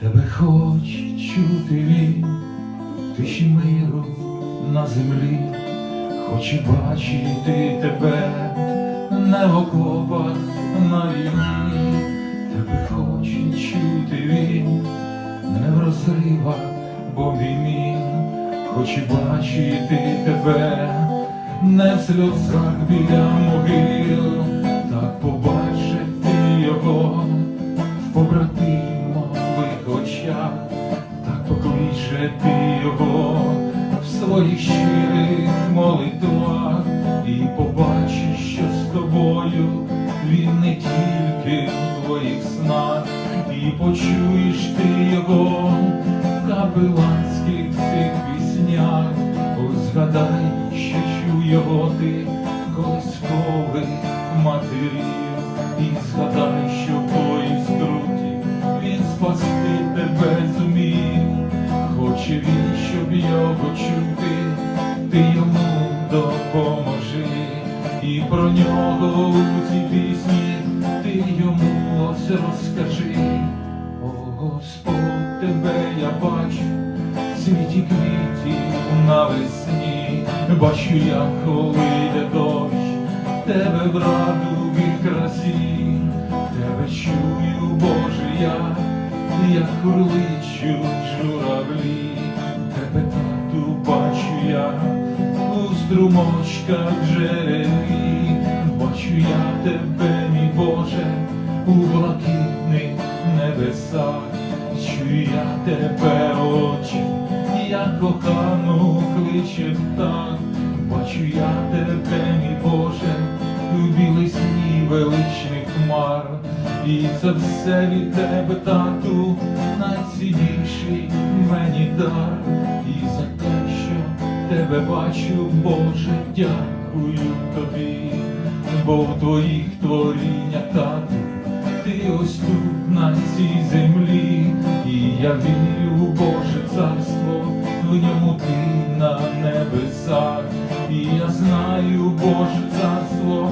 Тебе хоче чути він, тиші миру на землі, хоче бачити тебе не в окопах на війні, тебе хоче чути він, не в розривах, бо він хоче бачити тебе, не в сльозах біля могил, в своїх щирих молитвах. І побачиш, що з тобою він не тільки в твоїх снах, і почуєш ти його в капеланських цих піснях. Згадай, що чув його ти колискових матерів, ти йому допоможи, і про нього у цій пісні ти йому ось розкажи. О Господь, тебе я бачу, світі квітів навесні, бачу, як коли йде дощ, тебе в радугі красі, тебе чую, Боже, я, як хурличуть журавлі, струмочках джерелі, бачу я тебе, мій Боже, у блакитних небесах, чую я тебе очі, я кохану кличе так, бачу я тебе, мій Боже, у білий сні величних хмар, і це все від тебе, тату, найцінніший мені дар, і за те, тебе бачу, Боже, дякую тобі, бо в твоїх творіннях, тату, ти ось тут на цій землі, і я вірю в Боже царство, в ньому ти на небесах, і я знаю Боже царство,